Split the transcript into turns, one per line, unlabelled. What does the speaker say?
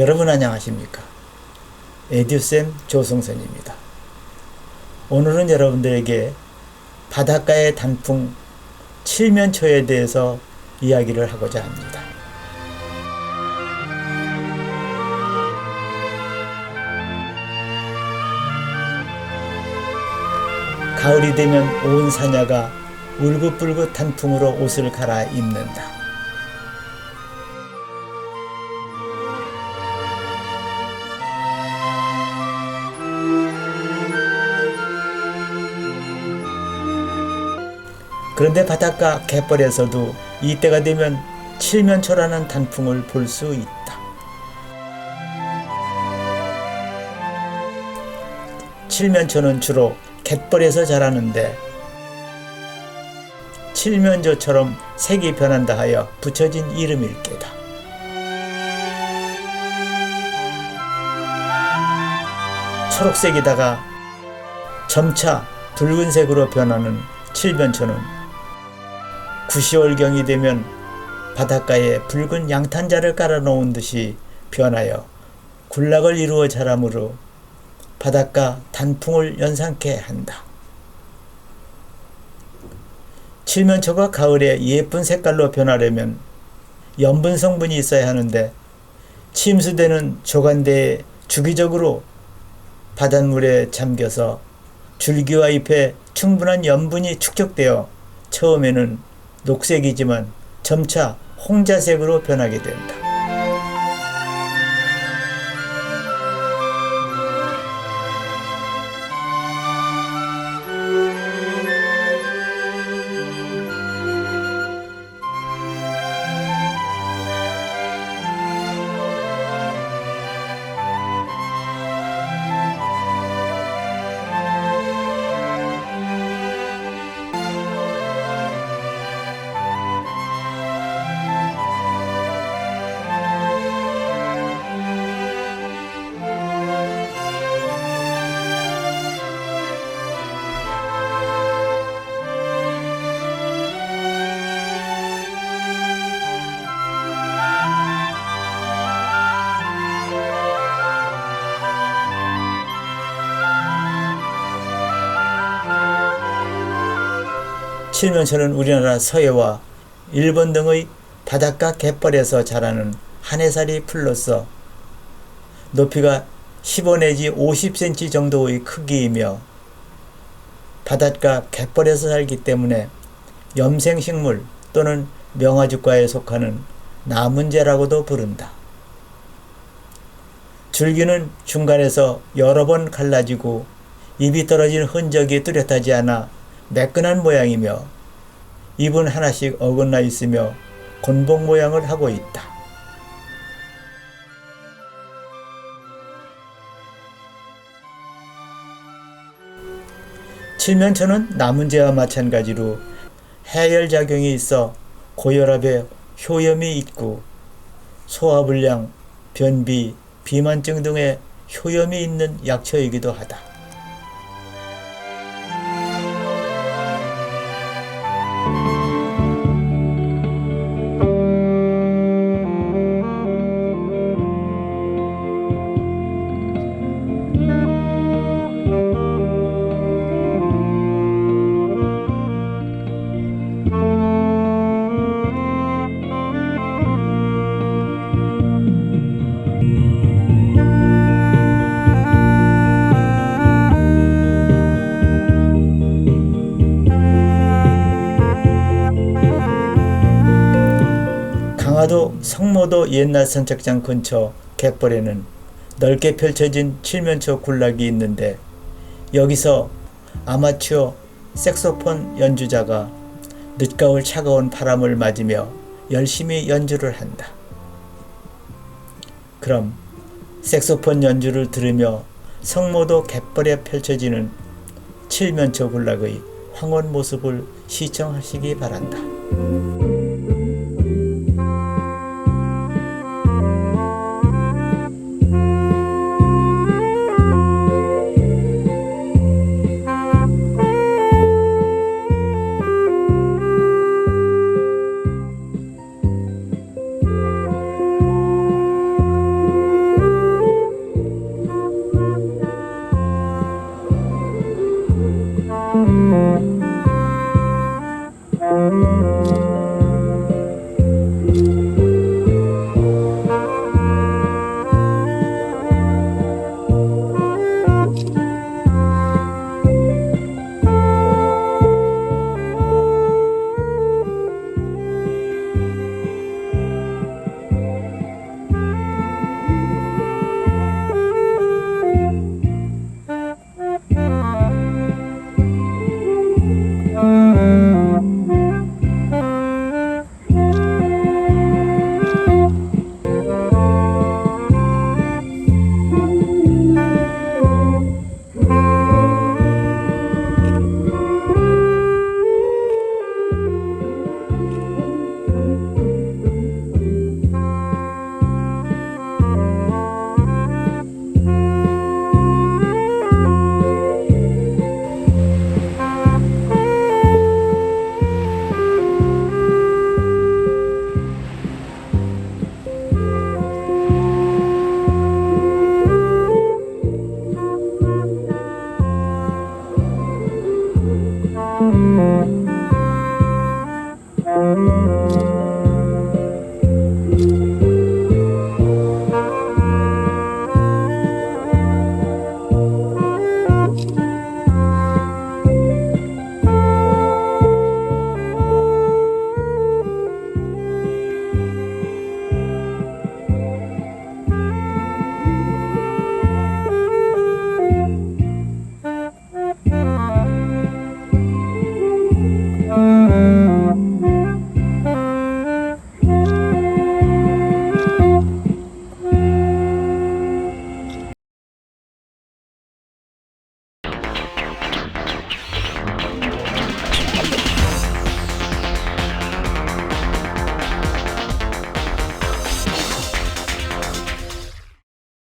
여러분 안녕하십니까? 에듀쌤 조성선입니다. 오늘은 여러분들에게 바닷가의 단풍 칠면초에 대해서 이야기를 하고자 합니다. 가을이 되면 온 사냐가 울긋불긋 단풍으로 옷을 갈아입는다. 그런데 바닷가 갯벌에서도 이때가 되면 칠면초라는 단풍을 볼 수 있다. 칠면초는 주로 갯벌에서 자라는데 칠면조처럼 색이 변한다 하여 붙여진 이름일 게다. 초록색이다가 점차 붉은색으로 변하는 칠면초는 구시월경이 되면 바닷가에 붉은 양탄자를 깔아놓은 듯이 변하여 군락을 이루어 자라므로 바닷가 단풍을 연상케 한다. 칠면초가 가을에 예쁜 색깔로 변하려면 염분 성분이 있어야 하는데 침수되는 조간대에 주기적으로 바닷물에 잠겨서 줄기와 잎에 충분한 염분이 축적되어 처음에는 녹색이지만 점차 홍자색으로 변하게 된다. 칠면초는 우리나라 서해와 일본 등의 바닷가 갯벌에서 자라는 한해살이 풀로서 높이가 15 내지 50cm 정도의 크기이며 바닷가 갯벌에서 살기 때문에 염생식물 또는 명화죽과에 속하는 나문재라고도 부른다. 줄기는 중간에서 여러 번 갈라지고 잎이 떨어진 흔적이 뚜렷하지 않아 매끈한 모양이며 잎은 하나씩 어긋나 있으며 곤봉 모양을 하고 있다. 칠면초는 나문재와 마찬가지로 해열작용이 있어 고혈압에 효염이 있고 소화불량, 변비, 비만증 등의 효염이 있는 약초이기도 하다. 강화도 성모도 옛날 선착장 근처 갯벌에는 넓게 펼쳐진 칠면초 군락이 있는데 여기서 아마추어 색소폰 연주자가 늦가을 차가운 바람을 맞으며 열심히 연주를 한다. 그럼 색소폰 연주를 들으며 성모도 갯벌에 펼쳐지는 칠면초 군락의 황혼 모습을 시청하시기 바란다. Thank you.